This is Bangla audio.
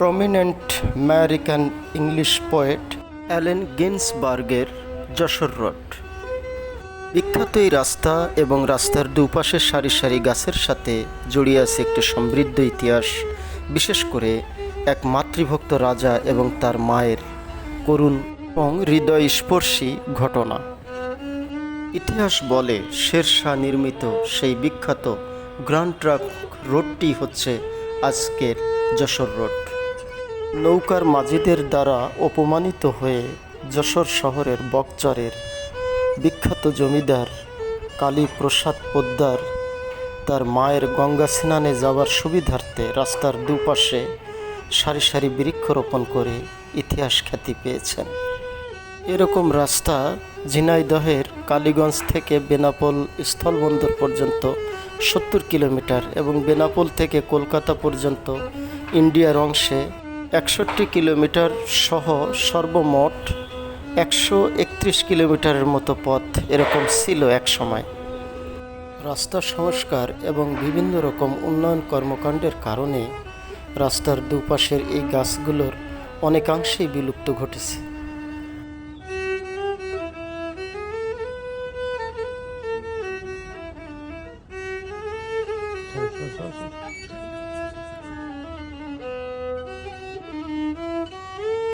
Prominent American English poet Allen গিন্সবার্গের Jessore road. বিখ্যাত এই রাস্তা এবং রাস্তার দুপাশের সারি সারি গাছের সাথে জড়িয়ে আছে একটি সমৃদ্ধ ইতিহাস, বিশেষ করে এক মাতৃভক্ত রাজা এবং তার মায়ের করুণ এবং হৃদয়স্পর্শী ঘটনা। ইতিহাস বলে শেরশাহ নির্মিত সেই বিখ্যাত গ্র্যান্ড ট্রাক রোডটি হচ্ছে আজকের যশোর রোড। নৌকার মাঝিদের দ্বারা অপমানিত হয়ে যশোর শহরের বকচরের বিখ্যাত জমিদার কালীপ্রসাদ পোদ্দার তার মায়ের গঙ্গা স্নানে যাওয়ার সুবিধার্থে রাস্তার দুপাশে সারি সারি বৃক্ষরোপণ করে ইতিহাস খ্যাতি পেয়েছেন। এরকম রাস্তা ঝিনাইদহের কালীগঞ্জ থেকে বেনাপোল স্থলবন্দর পর্যন্ত সত্তর কিলোমিটার এবং বেনাপোল থেকে কলকাতা পর্যন্ত ইন্ডিয়ার অংশে একষট্টি কিলোমিটার সহ সর্বমোট একশো একত্রিশ কিলোমিটারের মতো পথ এরকম ছিল এক সময়। রাস্তা সংস্কার এবং বিভিন্ন রকম উন্নয়ন কর্মকাণ্ডের কারণে রাস্তার দুপাশের এই গাছগুলোর অনেকাংশেই বিলুপ্ত ঘটেছে।